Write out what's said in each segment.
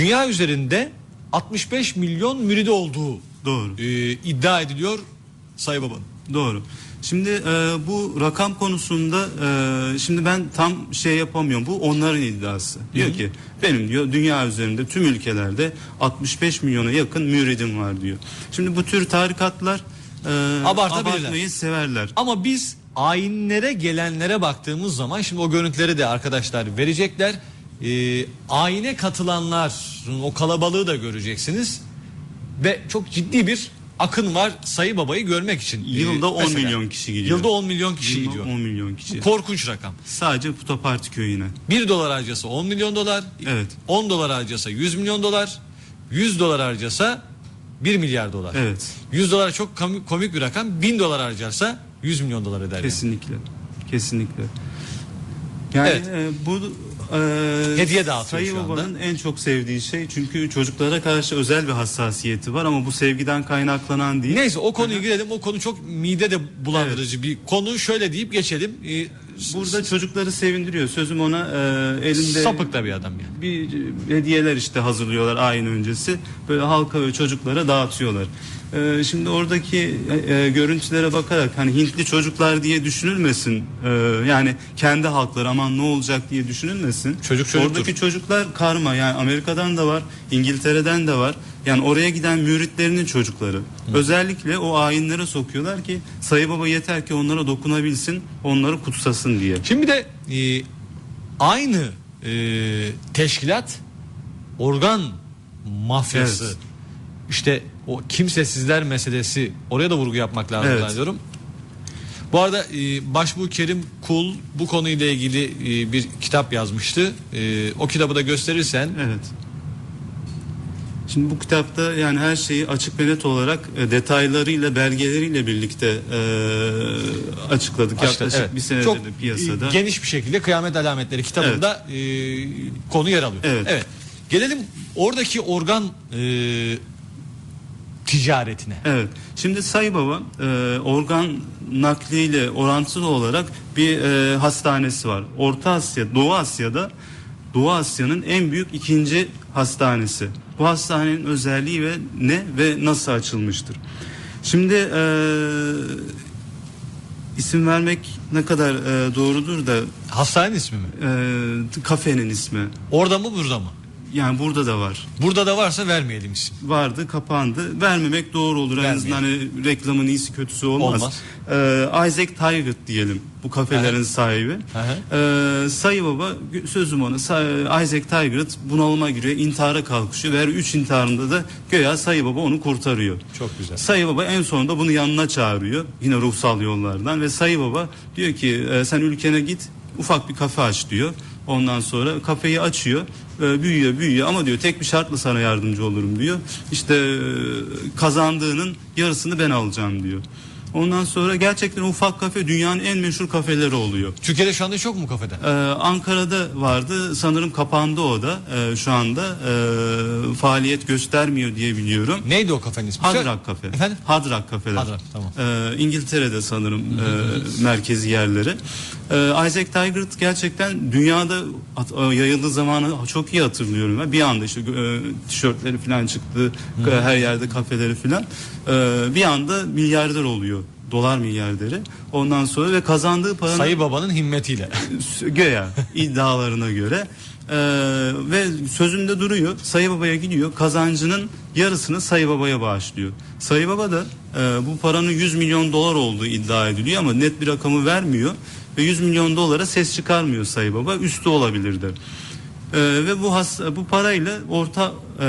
dünya üzerinde 65 milyon müridi olduğu Doğru. e, iddia ediliyor Sayı Baba'nın. Doğru. Şimdi e, bu rakam konusunda e, şimdi ben tam şey yapamıyorum. Bu onların iddiası. Diyor ki benim diyor dünya üzerinde tüm ülkelerde 65 milyona yakın müridim var diyor. Şimdi bu tür tarikatlar e, abartmayı severler. Ama biz ayinlere gelenlere baktığımız zaman şimdi o görüntüleri de arkadaşlar verecekler. Ee, ayine katılanların o kalabalığı da göreceksiniz. Ve çok ciddi bir akın var Sayı Baba'yı görmek için. Ee, Yılda 10 mesela. milyon kişi gidiyor. Yılda 10 milyon kişi Yılda gidiyor. 10 milyon kişi. Bu korkunç rakam. Sadece Putoparti köyüne. 1 dolar harcasa 10 milyon dolar. Evet. 10 dolar harcasa 100 milyon dolar. 100 dolar harcasa 1 milyar dolar. Evet. 100 dolar çok komik, bir rakam. 1000 dolar harcarsa 100 milyon dolar eder. yani. Kesinlikle. Kesinlikle. Yani Evet. e, bu e, Hediye dağıtıyor Sayı şu anda. Baba'nın en çok sevdiği şey çünkü çocuklara karşı özel bir hassasiyeti var ama bu sevgiden kaynaklanan değil. Neyse o konuya girelim. O konu çok mide de bulandırıcı bir konu. Şöyle deyip geçelim. Ee, Burada çocukları sevindiriyor. Sözüm ona e, elinde sapık da bir adam yani. bir hediyeler işte hazırlıyorlar ayin öncesi. Böyle halka ve çocuklara dağıtıyorlar. E, şimdi oradaki e, e, görüntülere bakarak hani Hintli çocuklar diye düşünülmesin. E, yani kendi halkları aman ne olacak diye düşünülmesin. Çocuk çocuktur. Oradaki çocuklar karma yani Amerika'dan da var, İngiltere'den de var. Yani oraya giden müritlerinin çocukları. Özellikle o ayinlere sokuyorlar ki Sayı Baba yeter ki onlara dokunabilsin, onları kutsasın diye. Şimdi de e, aynı e, teşkilat organ mafyası Evet. işte o kimsesizler meselesi oraya da vurgu yapmak lazım Evet. zannediyorum. Bu arada e, Başbuğ Kerim Kul bu konuyla ilgili e, bir kitap yazmıştı. E, o kitabı da gösterirsen Evet. Şimdi bu kitapta yani her şeyi açık ve net olarak e, detaylarıyla, belgeleriyle birlikte e, açıkladık. Açtı, Yaklaşık evet. bir senedir Çok piyasada. e, geniş bir şekilde Kıyamet Alametleri kitabında e, konu yer alıyor. Evet. Gelelim oradaki organ e, ticaretine. Evet. Şimdi Sayı Baba e, organ nakliyle orantılı olarak bir e, hastanesi var. Orta Asya, Doğu Asya'da Doğu Asya'nın en büyük ikinci hastanesi. Bu hastanenin özelliği ve ne ve nasıl açılmıştır? Şimdi e, isim vermek ne kadar e, doğrudur da Hastanenin ismi mi? e, kafenin ismi. Orada mı burada mı? Yani burada da var. Burada da varsa vermeyelim isim. vardı kapandı. Vermemek doğru olur. En azından hani reklamın iyisi kötüsü olmaz. Olmaz. Ee, Isaac Taggart diyelim bu kafelerin Aha. sahibi. Aha. Ee, Sayı Baba sözüm ona Sa- Isaac Taggart bunalıma giriyor intihara kalkışıyor ve her üç intiharında da göya Sayı Baba onu kurtarıyor. Çok güzel. Sayı Baba en sonunda bunu yanına çağırıyor yine ruhsal yollardan ve Sayı Baba diyor ki "E, sen ülkene git ufak bir kafe aç diyor. Ondan sonra kafeyi açıyor e, büyüyor büyüyor ama diyor tek bir şartla sana yardımcı olurum diyor. İşte e, kazandığının yarısını ben alacağım diyor. Ondan sonra gerçekten ufak kafe dünyanın en meşhur kafeleri oluyor. Türkiye'de şu anda çok mu kafede? Ee, Ankara'da vardı sanırım kapandı o da Ee, şu anda Ee, faaliyet göstermiyor diye biliyorum. Neydi o kafenin ismi? Hadrak kafe. Efendim? Hadrak kafeler. Hadrak, tamam. Ee, İngiltere'de sanırım e, merkezi yerleri. Ee, Isaac Taggart gerçekten dünyada e, yayıldığı zamanı çok iyi hatırlıyorum. Ben. Bir anda işte e, tişörtleri falan çıktı. e, Her yerde kafeleri falan. Ee, bir anda milyarder oluyor. Dolar milyarderi. Ondan sonra ve kazandığı paranın Sayı Baba'nın himmetiyle. göya iddialarına göre Ee, ve sözünde duruyor Sayı Baba'ya gidiyor kazancının yarısını Sayı Baba'ya bağışlıyor Sayı Baba da e, bu paranın 100 milyon dolar olduğu iddia ediliyor ama net bir rakamı vermiyor ve 100 milyon dolara ses çıkarmıyor Sayı Baba üstü olabilirdi ee, ve bu has, bu parayla Orta e,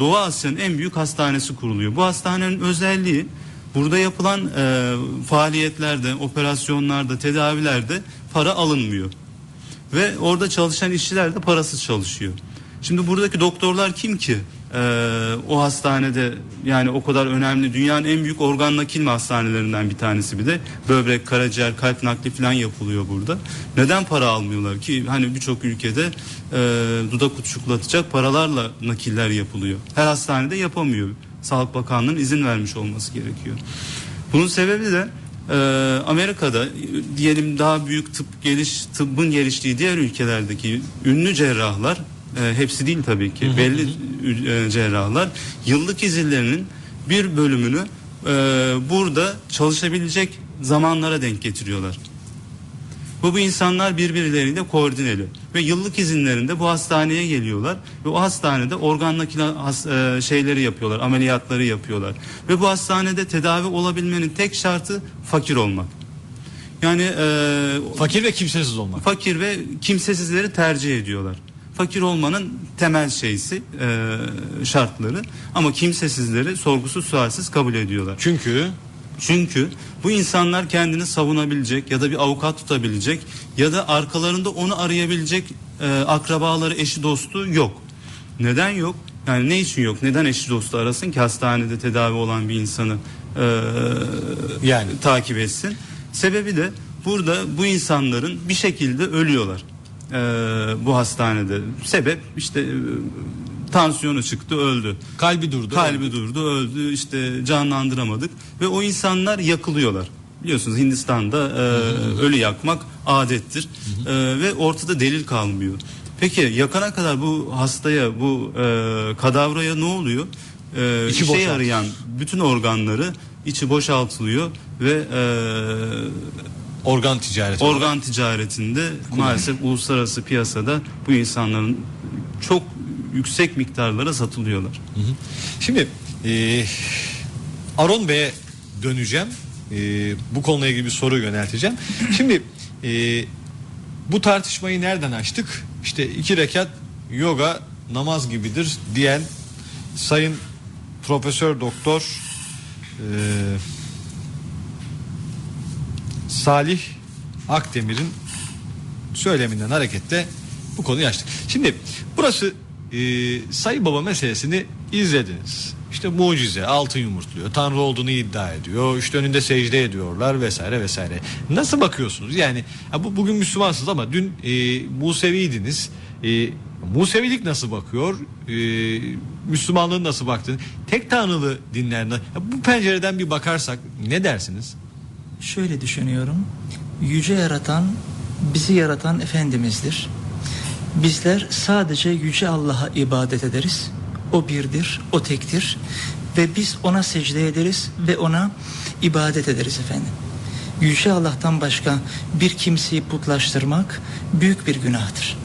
Doğu Asya'nın en büyük hastanesi kuruluyor. Bu hastanenin özelliği burada yapılan e, faaliyetlerde, operasyonlarda, tedavilerde para alınmıyor. Ve orada çalışan işçiler de parasız çalışıyor. Şimdi buradaki doktorlar kim ki? Ee, o hastanede yani o kadar önemli dünyanın en büyük organ nakil hastanelerinden bir tanesi bir de böbrek, karaciğer, kalp nakli falan yapılıyor burada. Neden para almıyorlar ki hani birçok ülkede e, dudak uçuklatacak paralarla nakiller yapılıyor. Her hastanede yapamıyor. Sağlık Bakanlığı'nın izin vermiş olması gerekiyor. Bunun sebebi de e, Amerika'da diyelim daha büyük tıp geliş tıbbın geliştiği diğer ülkelerdeki ünlü cerrahlar e, hepsi değil tabii ki belli e, cerrahlar yıllık izinlerinin bir bölümünü e, burada çalışabilecek zamanlara denk getiriyorlar. Bu bu insanlar birbirleriyle koordineli ve yıllık izinlerinde bu hastaneye geliyorlar ve o hastanede organ nakil has- e, şeyleri yapıyorlar, ameliyatları yapıyorlar ve bu hastanede tedavi olabilmenin tek şartı fakir olmak. Yani e, Fakir ve kimsesiz olmak. fakir ve kimsesizleri tercih ediyorlar. Fakir olmanın temel şeysi e, şartları ama kimsesizleri sorgusuz sualsiz kabul ediyorlar. Çünkü Çünkü bu insanlar kendini savunabilecek ya da bir avukat tutabilecek ya da arkalarında onu arayabilecek e, akrabaları, eşi, dostu yok. Neden yok? Yani ne için yok? Neden eşi dostu arasın ki hastanede tedavi olan bir insanı e, Yani. takip etsin? Sebebi de burada bu insanların bir şekilde ölüyorlar e, bu hastanede. Sebep işte e, tansiyonu çıktı öldü. kalbi durdu. Kalbi durdu, öldü, işte canlandıramadık ve o insanlar yakılıyorlar. Biliyorsunuz Hindistan'da e, ölü yakmak adettir E, ve ortada delil kalmıyor. Peki yakana kadar bu hastaya, bu e, kadavraya ne oluyor? E, İçi işe boşalt- yarayan bütün organları içi boşaltılıyor ve e, Organ ticareti. organ ticaretinde maalesef uluslararası piyasada bu insanların çok yüksek miktarlara satılıyorlar. Şimdi e, Aron Bey'e döneceğim. E, bu konuyla ilgili bir soru yönelteceğim. Şimdi e, bu tartışmayı nereden açtık? İşte iki rekat yoga namaz gibidir diyen Sayın Profesör Doktor e, Salih Akdemir'in söyleminden hareketle bu konuyu açtık. Şimdi burası e, Sayı Baba meselesini izlediniz. İşte mucize, altın yumurtluyor, Tanrı olduğunu iddia ediyor, işte önünde secde ediyorlar vesaire vesaire. Nasıl bakıyorsunuz? Yani ha bu bugün Müslümansınız ama dün e, Museviydiniz. E, Musevilik nasıl bakıyor? E, Müslümanlığın nasıl baktığını, tek tanrılı dinler ya bu pencereden bir bakarsak ne dersiniz? Şöyle düşünüyorum. Yüce yaratan, bizi yaratan Efendimiz'dir. Bizler sadece Yüce Allah'a ibadet ederiz. O birdir, o tektir. Ve biz ona secde ederiz ve ona ibadet ederiz efendim. Yüce Allah'tan başka bir kimseyi putlaştırmak büyük bir günahtır.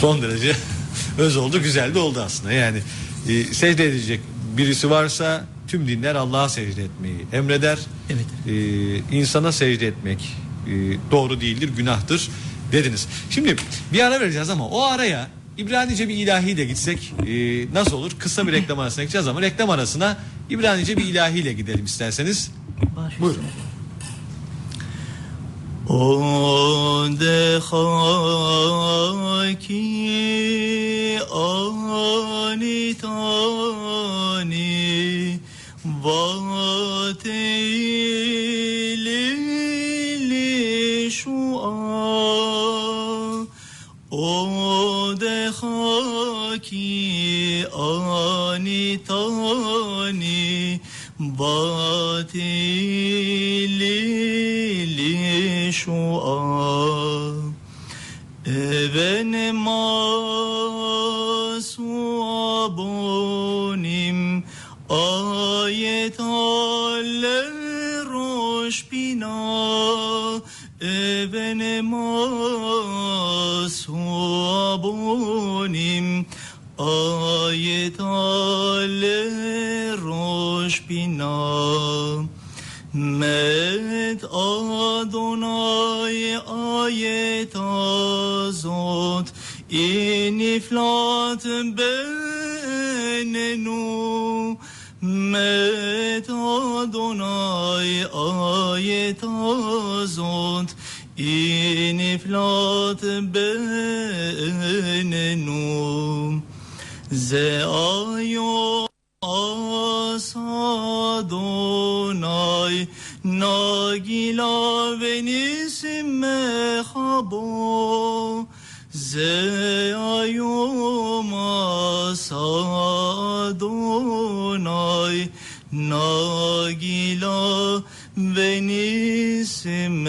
son derece öz oldu güzel de oldu aslında yani e, secde edecek birisi varsa tüm dinler Allah'a secde etmeyi emreder Evet. e, insana secde etmek e, doğru değildir günahtır dediniz şimdi bir ara vereceğiz ama o araya İbranice bir ilahiyle gitsek e, nasıl olur kısa bir reklam arasına gideceğiz ama reklam arasına İbranice bir ilahiyle gidelim isterseniz Baş Buyurun. üstüne. Ondehaki vatili shua Ondehaki anitani batili shua Even ayet rosh bina Even masu abonim ayet rosh bina Met Adonai ayet azot iniflat benenu Met Adonai ayet azot. İniflat benenu Ze ayot As Adonai Nagila venisim mechabo Ze ayom as Adonai Nagila venisim